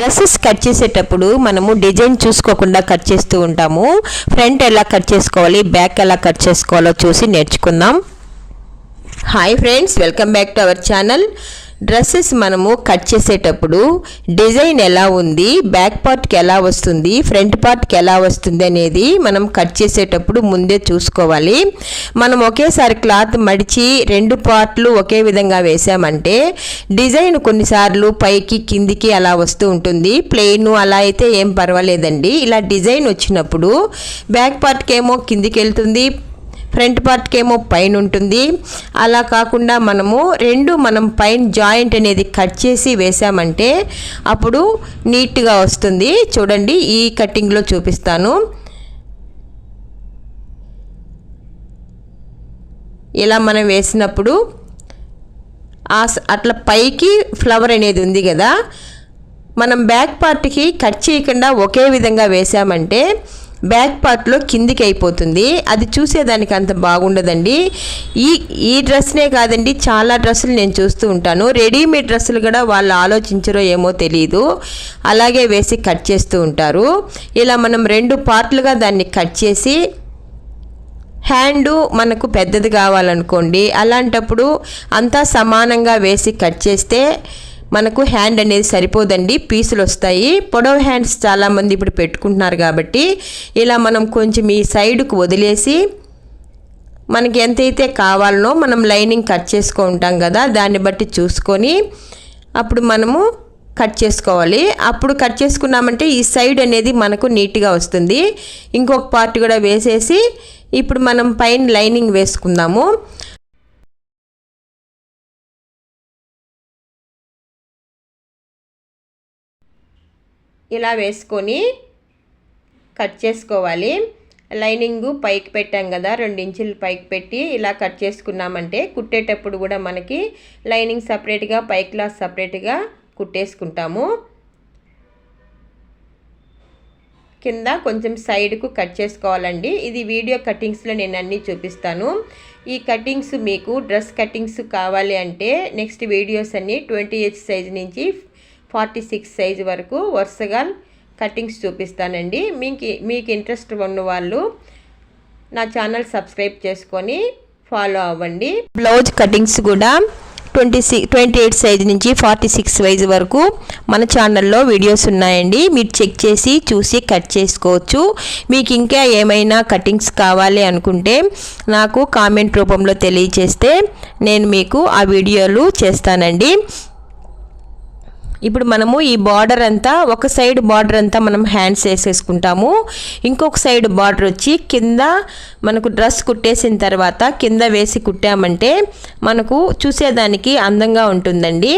Dresses cut చేసేటప్పుడు మనము design చూసుకోకుండా కట్ చేస్తూ ఉంటాము. ఫ్రంట్ ఎలా కట్ చేసుకోవాలి బ్యాక్ ఎలా కట్ చేసుకోవాలో చూసి నేర్చుకుందాం. Hi friends welcome back to our channel dresses మనము కట్ చేసేటప్పుడు డిజైన్ ఎలా ఉంది బ్యాక్ పార్ట్కి ఎలా వస్తుంది ఫ్రంట్ పార్ట్కి ఎలా వస్తుంది అనేది మనం కట్ చేసేటప్పుడు ముందే చూసుకోవాలి. మనం ఒకేసారి క్లాత్ మడిచి రెండు పార్ట్లు ఒకే విధంగా వేసామంటే డిజైన్ కొన్నిసార్లు పైకి కిందికి అలా వస్తూ ఉంటుంది. ప్లెయిన్ అలా అయితే ఏం పర్వాలేదండి. ఇలా డిజైన్ వచ్చినప్పుడు బ్యాక్ పార్ట్కి ఏమో కిందికి వెళ్తుంది ఫ్రంట్ పార్ట్కి ఏమో పైన ఉంటుంది. అలా కాకుండా మనము రెండు మనం పైన జాయింట్ అనేది కట్ చేసి వేసామంటే అప్పుడు నీట్గా వస్తుంది. చూడండి ఈ కటింగ్లో చూపిస్తాను. ఇలా మనం వేసినప్పుడు ఆ స- అట్లా పైకి ఫ్లవర్ అనేది ఉంది కదా. మనం బ్యాక్ పార్ట్కి కట్ చేయకుండా ఒకే విధంగా వేసామంటే బ్యాక్ పార్ట్లో కిందికి అయిపోతుంది. అది చూసేదానికి అంత బాగుండదండి. ఈ ఈ డ్రెస్నే కాదండి చాలా డ్రెస్సులు నేను చూస్తూ ఉంటాను. రెడీమేడ్ డ్రెస్సులు కూడా వాళ్ళు ఆలోచించరో ఏమో తెలియదు అలాగే వేసి కట్ చేస్తూ ఉంటారు. ఇలా మనం రెండు పార్ట్లుగా దాన్ని కట్ చేసి హ్యాండు మనకు పెద్దది కావాలనుకోండి. అలాంటప్పుడు అంతా సమానంగా వేసి కట్ చేస్తే మనకు హ్యాండ్ అనేది సరిపోదండి. పీసులు వస్తాయి. పొడవు హ్యాండ్స్ చాలామంది ఇప్పుడు పెట్టుకుంటున్నారు కాబట్టి ఇలా మనం కొంచెం ఈ సైడ్కు వదిలేసి మనకి ఎంతైతే కావాలనో మనం లైనింగ్ కట్ చేసుకుంటాం కదా దాన్ని బట్టి చూసుకొని అప్పుడు మనము కట్ చేసుకోవాలి. అప్పుడు కట్ చేసుకున్నామంటే ఈ సైడ్ అనేది మనకు నీట్గా వస్తుంది. ఇంకొక పార్ట్ కూడా వేసేసి ఇప్పుడు మనం పైన లైనింగ్ వేసుకుందాము. ఇలా వేసుకొని కట్ చేసుకోవాలి. లైనింగ్ పైకి పెట్టాం కదా రెండు ఇంచులు పైకి పెట్టి ఇలా కట్ చేసుకున్నామంటే కుట్టేటప్పుడు కూడా మనకి లైనింగ్ సపరేట్గా పై క్లాస్ సపరేట్గా కుట్టేసుకుంటాము. కింద కొంచెం సైడ్కు కట్ చేసుకోవాలండి. ఇది వీడియో కటింగ్స్లో నేను అన్నీ చూపిస్తాను. ఈ కటింగ్స్ మీకు డ్రెస్ కటింగ్స్ కావాలి అంటే నెక్స్ట్ వీడియోస్ అన్నీ ట్వంటీ ఎయిట్ సైజ్ నుంచి ఫార్టీ సిక్స్ సైజ్ వరకు వరుసగా కటింగ్స్ చూపిస్తానండి. మీకు మీకు ఇంట్రెస్ట్ ఉన్న వాళ్ళు నా ఛానల్ సబ్స్క్రైబ్ చేసుకొని ఫాలో అవ్వండి. బ్లౌజ్ కటింగ్స్ కూడా twenty six twenty eight size నుంచి ఫార్టీ సిక్స్ సైజ్ వరకు మన ఛానల్లో వీడియోస్ ఉన్నాయండి. మీరు చెక్ చేసి చూసి కట్ చేసుకోవచ్చు. మీకు ఇంకా ఏమైనా కటింగ్స్ కావాలి అనుకుంటే నాకు కామెంట్ రూపంలో తెలియచేస్తే నేను మీకు ఆ వీడియోలు చేస్తానండి. ఇప్పుడు మనము ఈ బార్డర్ అంతా ఒక సైడ్ బార్డర్ అంతా మనం హ్యాండ్స్ వేసేసుకుంటాము. ఇంకొక సైడ్ బార్డర్ వచ్చి కింద మనకు డ్రెస్ కుట్టేసిన తర్వాత కింద వేసి కుట్టామంటే మనకు చూసేదానికి అందంగా ఉంటుందండి.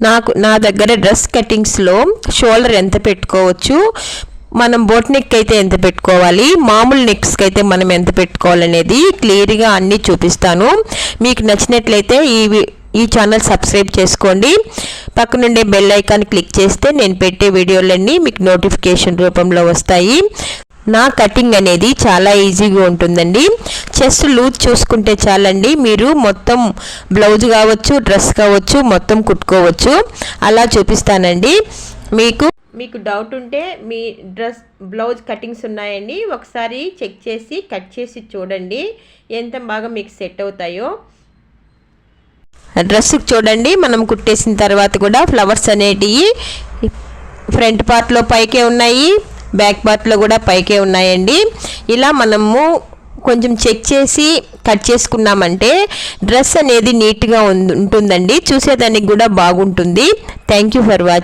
నాకు నా దగ్గర డ్రెస్ కటింగ్స్లో షోల్డర్ ఎంత పెట్టుకోవచ్చు మనం బోట్ నెక్ అయితే ఎంత పెట్టుకోవాలి మామూలు నెక్స్కి అయితే మనం ఎంత పెట్టుకోవాలనేది క్లియర్గా అన్నీ చూపిస్తాను. మీకు నచ్చినట్లయితే ఈ ఈ ఛానల్ సబ్స్క్రైబ్ చేసుకోండి. పక్కనుండే బెల్ ఐకాన్ క్లిక్ చేస్తే నేను పెట్టే వీడియోలన్నీ మీకు నోటిఫికేషన్ రూపంలో వస్తాయి. నా కటింగ్ అనేది చాలా ఈజీగా ఉంటుందండి. చెస్ట్ లూజ్ చూసుకుంటే చాలండి. మీరు మొత్తం బ్లౌజ్ కావచ్చు డ్రెస్ కావచ్చు మొత్తం కుట్టుకోవచ్చు. అలా చూపిస్తానండి. మీకు మీకు డౌట్ ఉంటే మీ డ్రెస్ బ్లౌజ్ కటింగ్స్ ఉన్నాయండి. ఒకసారి చెక్ చేసి కట్ చేసి చూడండి. ఎంత బాగా మీకు సెట్ అవుతాయో. డ్రెస్కి చూడండి మనం కుట్టేసిన తర్వాత కూడా ఫ్లవర్స్ అనేటివి ఫ్రంట్ పార్ట్లో పైకే ఉన్నాయి బ్యాక్ పార్ట్లో కూడా పైకే ఉన్నాయండి. ఇలా మనము కొంచెం చెక్ చేసి కట్ చేసుకున్నామంటే డ్రెస్ అనేది నీట్గా ఉంటుందండి. చూసేదానికి కూడా బాగుంటుంది. Thank you for watching